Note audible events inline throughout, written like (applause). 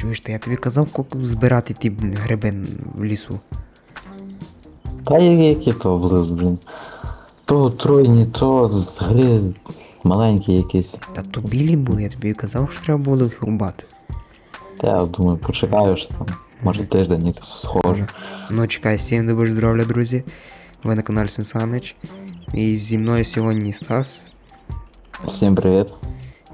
Чуєш, та я тобі казав, як збирати ті гриби в лісу. Та які то були, блін. То отруйні, то гри маленькі якісь. Та то білі були, я тобі казав, що треба було їх рубати. Та я думаю, почекаю, що там, може тиждень і схоже. Ну, чекай, всім добре здоров'я, друзі. Ви на каналі Сенсанич. І зі мною сьогодні Стас. Всім привіт.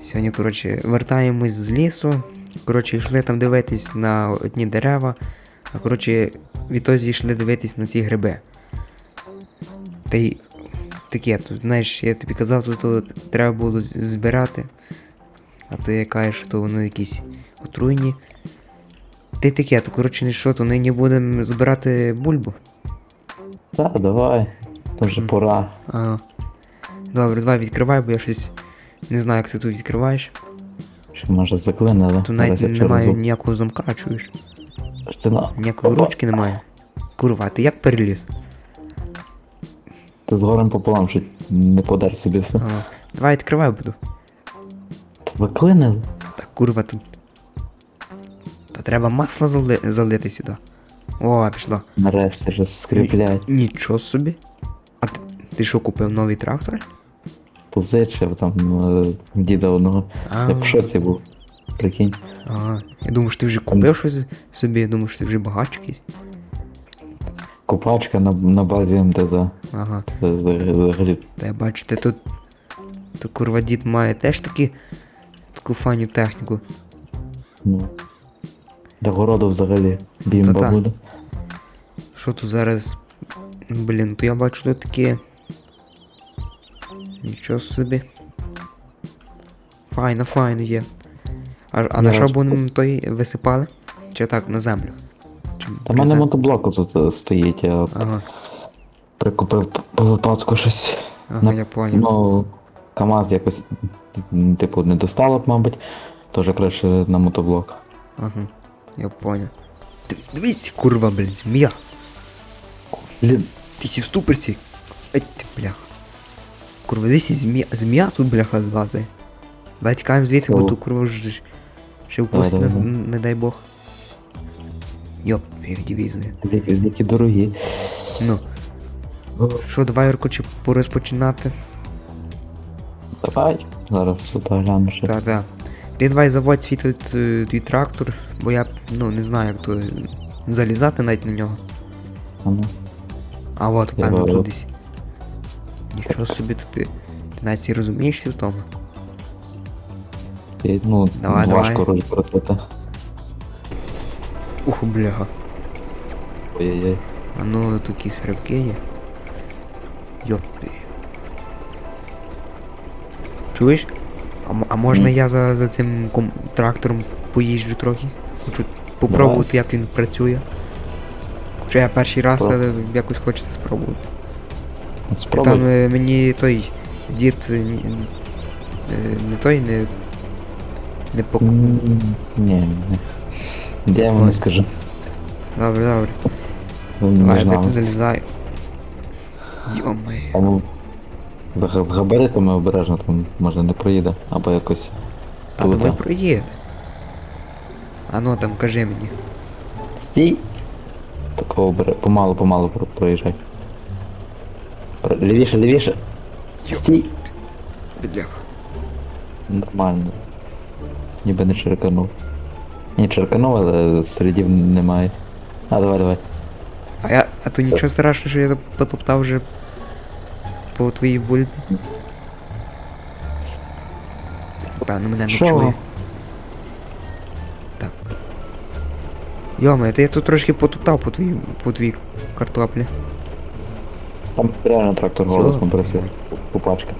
Сьогодні, коротше, вертаємось з лісу. Коротше, йшли там дивитись на одні дерева, а коротше, відтоді йшли дивитись на ці гриби. Та й таке, тут, знаєш, я тобі казав, тут, треба було збирати. А ти кажеш, що вони якісь отруйні. Ти таке, то коротше, не що, то нині будемо збирати бульбу. Та, давай. То вже пора. Ага. Добре, давай відкривай, бо я щось не знаю, як ти тут відкриваєш. Що може заклинили. Тут навіть Зараз я немає через- ніякого замка, чуєш? Ти на- Ніякої Опа. ручки немає. Курва, ти як переліз? Ти з горем пополам, що не подар собі все. Ага. Давай відкривай буду. Заклинили? Так, курва тут. Та треба масло зали... залити сюди. О, пішло. Нарешті вже скріплять. Нічого собі. А ти, ти що купив новий трактор? Позичив там е, діда одного. Я в шоці був. Прикинь. ага. Я думав, що ти вже купив щось собі, я думав, що ти вже багач якийсь. Купачка на, на базі МТЗ. Ага. Взагалі. Та я бачу, ти тут. То курва дід має теж такі. Таку файну техніку. Ну. Для городу взагалі бімба буде. Що тут зараз. Блін, то я бачу тут такі. Нічого собі. Файно, файно є. А, а на що будемо той висипали? Чи так, на землю? Чи Та в мене призем- мотоблок тут е, стоїть, я Ага, прикупив по випадку щось. ага, На- я понял. Ну, КАМАЗ якось, типу, не достало б, мабуть. Тож краще на мотоблок. Ага, я понял. Ди- Дивись, курва, блін, змія. Блін, Ти сі в ступорці. Ай ти, бляха. Курва, дивись, змія, змія тут, бляха, злазить. Давай тікаємо звідси, бо тут курва ж ще Давай, давай. не дай Бог. Йоп, я дивізую. які, дорогі. Ну, що, давай, Юркоче, порозпочинати. Давай. Зараз тут гляну ще. Так, так. Ти давай заводь свій е, твій трактор, бо я, ну, не знаю, як то залізати навіть на нього. А ну. А от, певно, тут десь. Нічого собі, то ти, ти навіть розумієшся в тому. І, ну, Давай, важко давай. крутити. Ух, бляха. Ой-ой-ой. А ну тут якісь ривки є. Йопти. Чуєш? А, м- а можна Мгм. я за, за цим ком- трактором поїжджу трохи? Хочу попробувати, як він працює. Хоча я перший раз, Про- але якось хочеться спробувати. Спробуй. Там е, мені той дід е, ні- е, не той не. Не пок... М, Ні, ні. Де я вам не скажу. Добре, добре. Ну, Не Давай, я знаю. залізаю. Йомай. А ну, з з габаритами обережно там може не проїде, або якось. Та думаю, плута. проїде. А ну там кажи мені. Стій! Такого бере. Помалу, помалу про- проїжджай. Лівіше, лівіше. Йо. Стій! Бляха. Нормально. Ніби не черканув. Ні, черканув, але слідів немає. А, давай, давай. А я. А то нічого страшного, що я потоптав вже по твоїй бульбі. Певно, мене не Що? чує. Так. Йоме, та я тут трошки потоптав по твоїй по твоїй картоплі. Там реально трактор Всё. голосно працює. Купачка.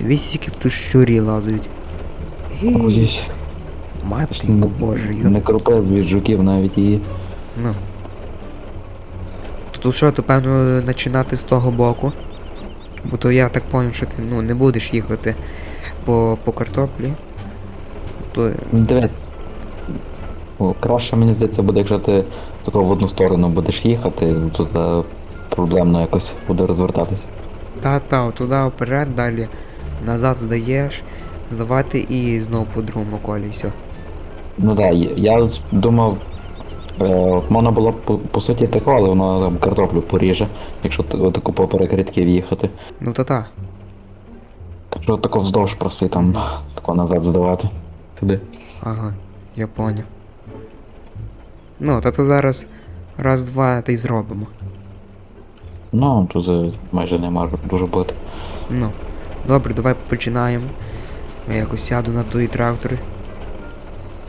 Дивись, які тут щурі лазають. Ой, Матинку боже, йоп. Не крупе від жуків навіть її. Ну. То тут що, то певно починати з того боку. Бо то я так поняв, що ти ну, не будеш їхати по, по картоплі. То Ну, Дивись. О, краще мені здається буде, якщо ти тако в одну сторону будеш їхати, е, проблемно якось буде розвертатися. та-та, туди вперед, далі назад здаєш, здавати і знову по другому колі, і все. Ну так, я, я думав, е, можна було б по, по суті тако, але воно там картоплю поріже, якщо таку поперек рядків їхати. Ну та та. Так що тако вздовж просто і там тако назад здавати. Туди. Ага, я поняв. Ну, та то зараз раз-два та й зробимо. Ну, тут е, майже нема дуже бути. Ну, добре, давай починаємо. Я якось сяду на той трактор.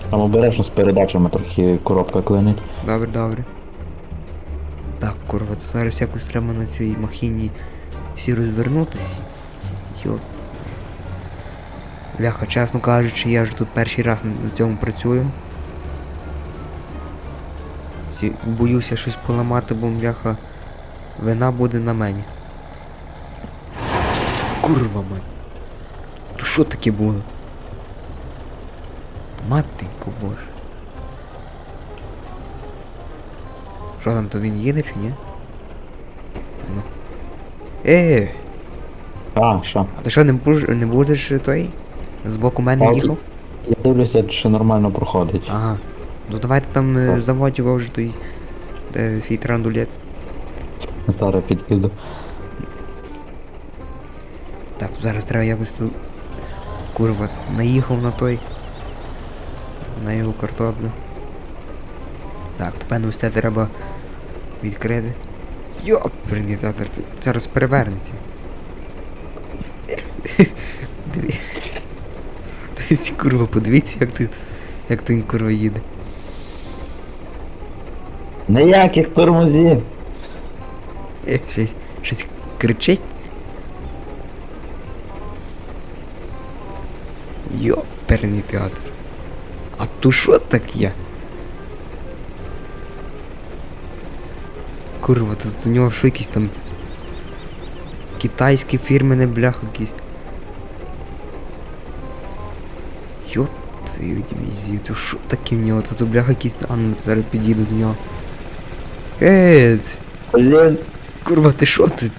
Там обережно з передачами трохи коробка клинить. Добре, добре. Так, курва, то зараз якось треба на цій махіні всі розвернутися. Йоп. Бляха, чесно кажучи, я ж тут перший раз на на цьому працюю. Боюся щось поламати, бо бляха. Вина буде на мені. Курва мать. То що таке було? Матенько боже. Що там, то він їде чи ні? Ну. Е, А, що? а ти що не будеш, не будеш той? З боку мене А, їхав? Я дивлюся, чи нормально проходить. Ага. Ну давайте там е, заводь його вже той. Де свій трандулет. Зараз під'їду. Так, зараз треба якось тут. Курва, наїхав на той. На його картоплю. Так, певно все треба відкрити. Йоп, принітатор, це зараз перевернеться. (laughs) Дивіться, курва, подивіться, як ти. Як ти курва їде. Ніяких тормозів! Е, щось, щось кричить. Йоперний театр. А то що таке? Курва, тут у нього що якісь там. Китайські фірменне бляха якісь. Йоп твою дивізію, то що таке в нього? Тут бляха якісь. А ну зараз підійду до нього. Ець! Блін, Курва, ти що ти?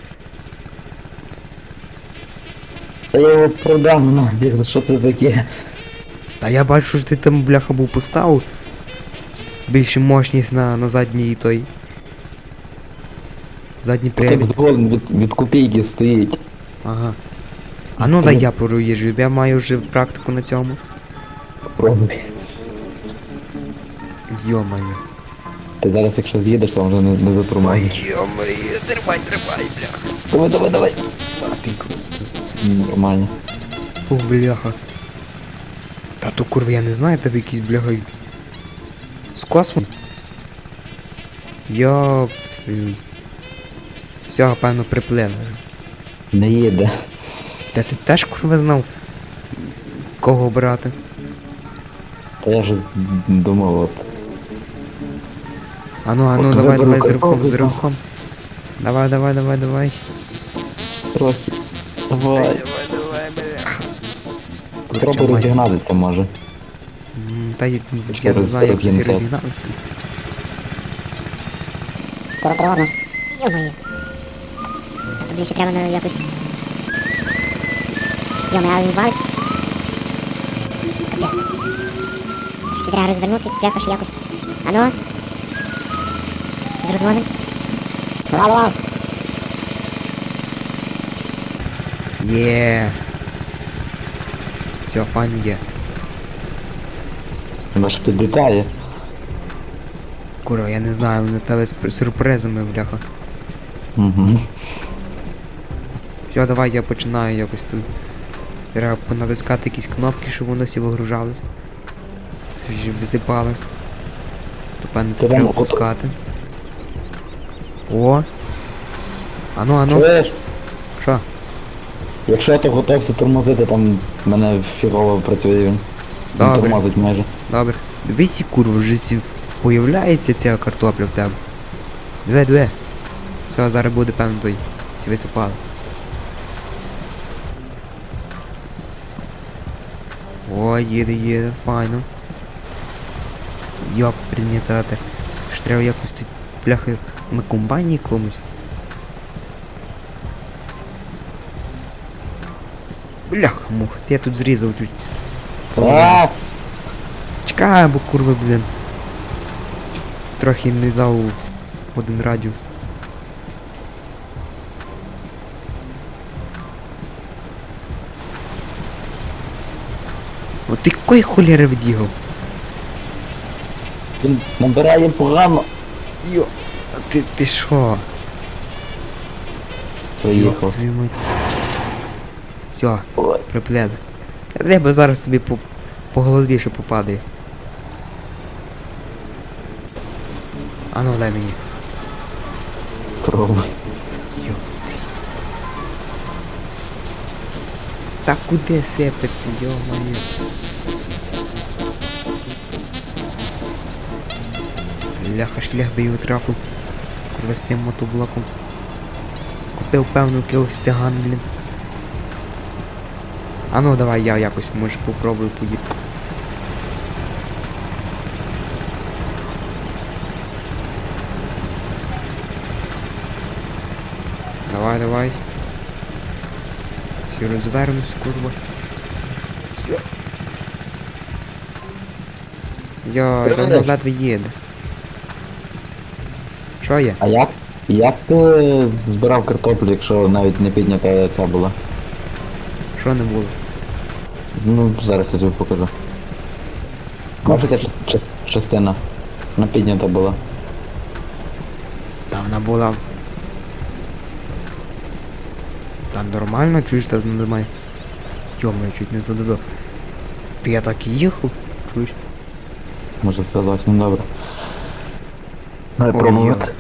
та я його продам нахер, що це таке? Та я бачу, що ти там бляха був поставив. Більше мощність на, на задній той. Задній Тут привід. двон від, від копійки стоїть. Ага. А ну дай я проїжджу, я маю вже практику на цьому. Пробуй. Йо-моє. Ти зараз якщо з'їдеш, то вже не, не затормозиш. Йо-моє, тримай, тримай, бляха. Давай, давай, давай. Матенько. Нормально. Фу, бляха. Та то курва, я не знаю, тебе якісь бляха. З космосу? Твою. Все, певно, приплили. Не їде. Та ти теж курва знав, кого брати. Та я ж думав, от. Ану, ану, От давай, виберу давай, з ривком, картоплю, з так. ривком. Давай, давай, давай, давай. Трохи. Давай. давай, давай, бляха. Треба розігнатися може. М, Та я, Чи я не роз- знаю, як всі роз'їмся? розігналися. Скоро тривожно. Йо-моє. Тобі ще треба на якось. Йоме, але він валить. Капець. Ще треба розвернутись, бляха ще якось. Ану. З розгоном. Давай, давай. Є. Все, фані є. Вона ж підлітає. Кура, я не знаю, вони тебе з сюрпризами, бляха. Угу. Все, давай я починаю якось тут. Треба понатискати якісь кнопки, щоб воно всі вигружалось. Щоб висипалось. То певно це треба воно ото- пускати. О! Ану, ану, Чуєш? що? Якщо я то готовся тормозити, там мене фігово працює він. Він тормозить майже. Добре. Дивіться, курва, вже сі... появляється ця картопля в тебе. Две, две. Все, зараз буде певно той. Всі висипали. О, їде, їде, файно. Йоп, прийнятати. Треба якось тут бляха як на комбайні комусь. Бляха мух, я тут зрізав чуть. А! Чекай, бо курва, блін. Трохи не дав один радіус. От ти кої холєри від'їхав? Він набирає погано. Йо, ти, ти що? Приїхав. Твою мать. Все. Я тебе зараз собі по, по голові ще попадає. А ну дай мені. пробуй. Йо. Та куди сипеться, йо-моє? Ляха шлях би його трафив. Курва мотоблоком. Купив певно якогось циган, блін. А ну давай я якось може попробую поїхати. Давай, давай. Всі розвернусь, курва. Йо. Давай. ледве їде. Що є? А як? Як ти збирав картоплю, якщо навіть не піднята ця була? Що не було? Ну, зараз я тобі покажу. Бачите, ча- ча- частина. Вона піднята була. Та вона була. Та нормально, чуєш, та немає. Йома, я чуть не задавив. Ти я так і їхав, чуєш? Може це зовсім добре. Ой, пробувати.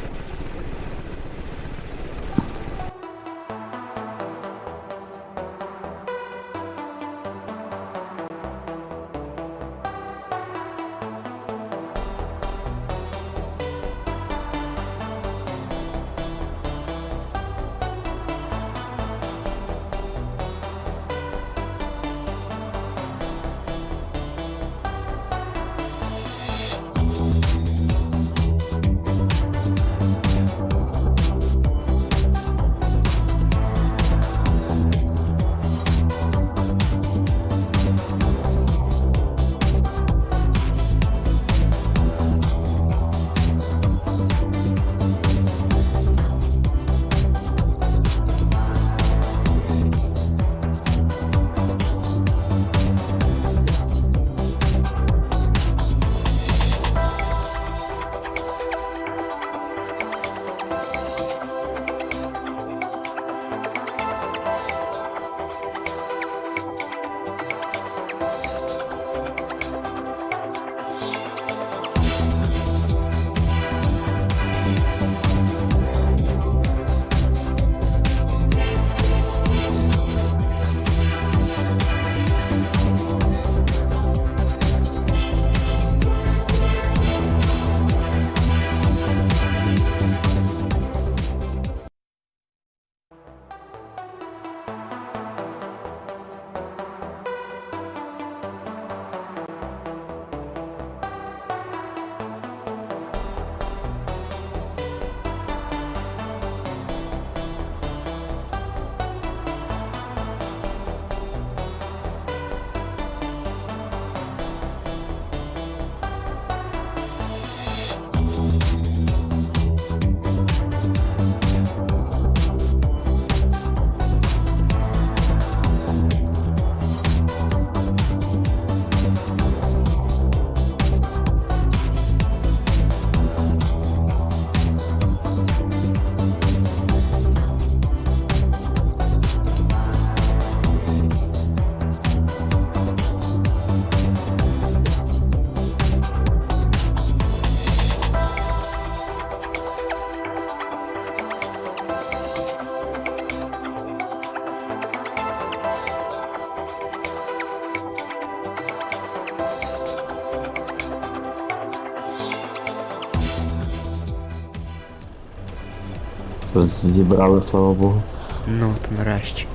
Зібрали, слава Богу. Ну, то нарешті.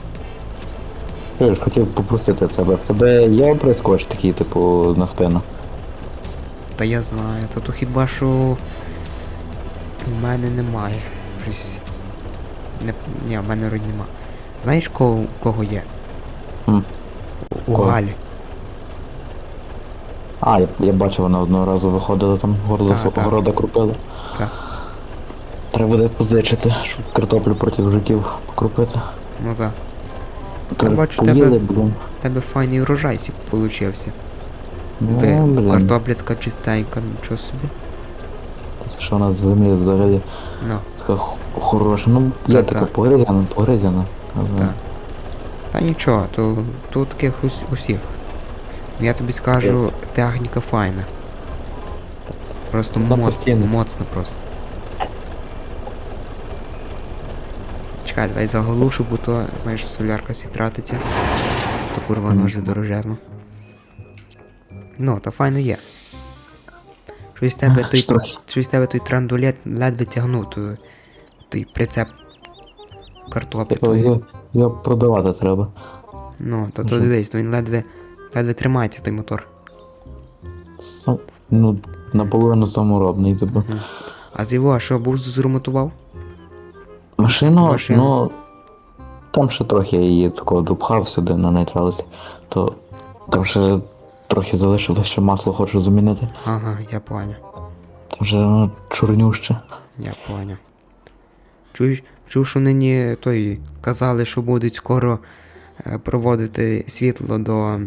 Я ж хотів попросити тебе. В тебе є прискоч такий, типу, на спину? Та я знаю, та то хіба що в мене немає. Щось. Не... Ні, в мене вроді нема. Знаєш кого, кого є? Хм. У, Кого? Галі. А, я, я бачив, вона одного разу виходила там, горло Так, так. города крупила. Треба буде позичити, щоб картоплю проти жуків покрупити. Ну так. Кажуть, бачу, тебе- У тебе файний урожай получився. Ну, картопля така чистенька, нічого собі. Що вона з землі взагалі Ну, така хороша. Ну, Та-та. така погризяна, погризяна. так. Та нічого, то тут таких ус- усіх. Ну, Я тобі скажу, техніка файна. Просто Вона моцна, моцна просто. Чекай, давай заголушу, бо то, знаєш, солярка сі тратиться. То курва Мгм. ножи дорожезно. Ну, то файно є. Щось з тебе той, Що щось тебе той трандулет ледве тягнув, то, той прицеп картоплі. Типу, його, його продавати треба. Ну, то, то дивись, то він ледве, ледве тримається той мотор. Сам, ну, наполовину саморобний, типу. Мгм. А з його, а що був зремонтував? Машину, Машину. ну. Там ще трохи я її такого допхав сюди на нейтраліті, то там ще трохи залишилось, ще масло хочу замінити. Ага, я поняв. Там вже ну, чорнюще. Я поняв. Чуєш, чув, що нині той казали, що будуть скоро е, проводити світло до.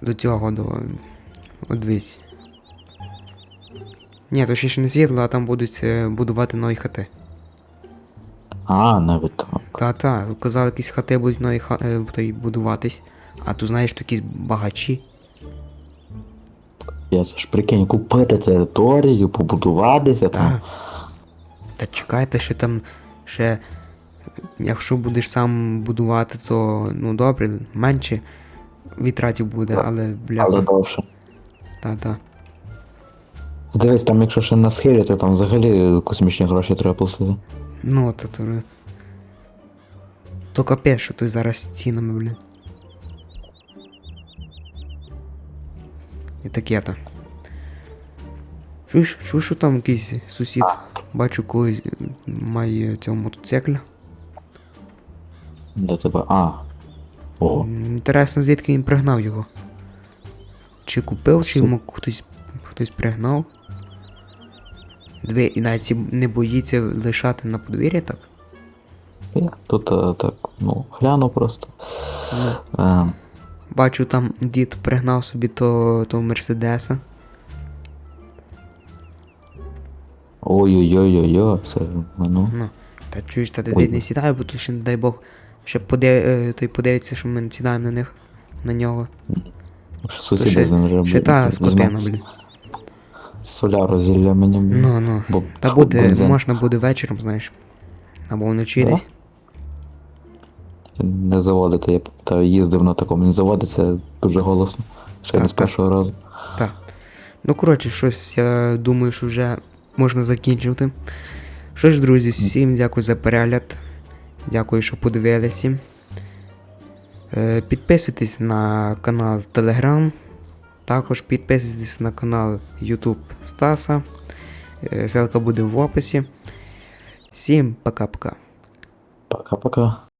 до цього, до. От. Ні, то ще ще не світло, а там будуть е, будувати нові хати. А, навіть так. Та-та, казали, якісь хати будуть нові ха... е, будуватись. А тут знаєш, якісь багачі. Я це ж прикинь, купити територію, побудуватися там. Та. Та чекайте, що там ще. Якщо будеш сам будувати, то ну добре, менше витратів буде, але бля. Але довше. Та-та. Дивись, там якщо ще на схилі, то там взагалі космічні гроші треба платити. Ну, то то. То капець, що тут зараз з цінами, блін. І таке то. Чуєш, чуєш, що там якийсь сусід, бачу, когось має цього мотоцикля. Де тебе. А. О. Інтересно, звідки він пригнав його. Чи купив, чи йому хтось, хтось пригнав. Диви, і навіть не боїться лишати на подвір'ї так? Я тут е, так, ну, гляну просто. Ну. Е, Бачу, там дід пригнав собі то, то Мерседеса. Ой-ой-ой-ой-ой, це ну. Ну, та чуєш, та Ой. Давид не сідає, бо тут ще, не дай Бог, ще подив, е, той подивиться, що ми не сідаємо на них, на нього. То Сусіди ще, ще та скотина, блін. Соляру зілля мені. Ну, ну. Бо Та буде, бензин. можна буде вечором, знаєш. Або вночі Да? десь. Не заводити, я пам'ятаю, їздив на такому, не заводиться дуже голосно. Ще Так, не з так. першого разу. Так. Ну, коротше, щось я думаю, що вже можна закінчувати. Що ж, друзі, всім дякую за перегляд. Дякую, що подивилися. Е, Підписуйтесь на канал Telegram. Також підписуйтесь на канал YouTube Стаса. Е, Ссылка буде в описі. Всім пока-пока. Пока-пока.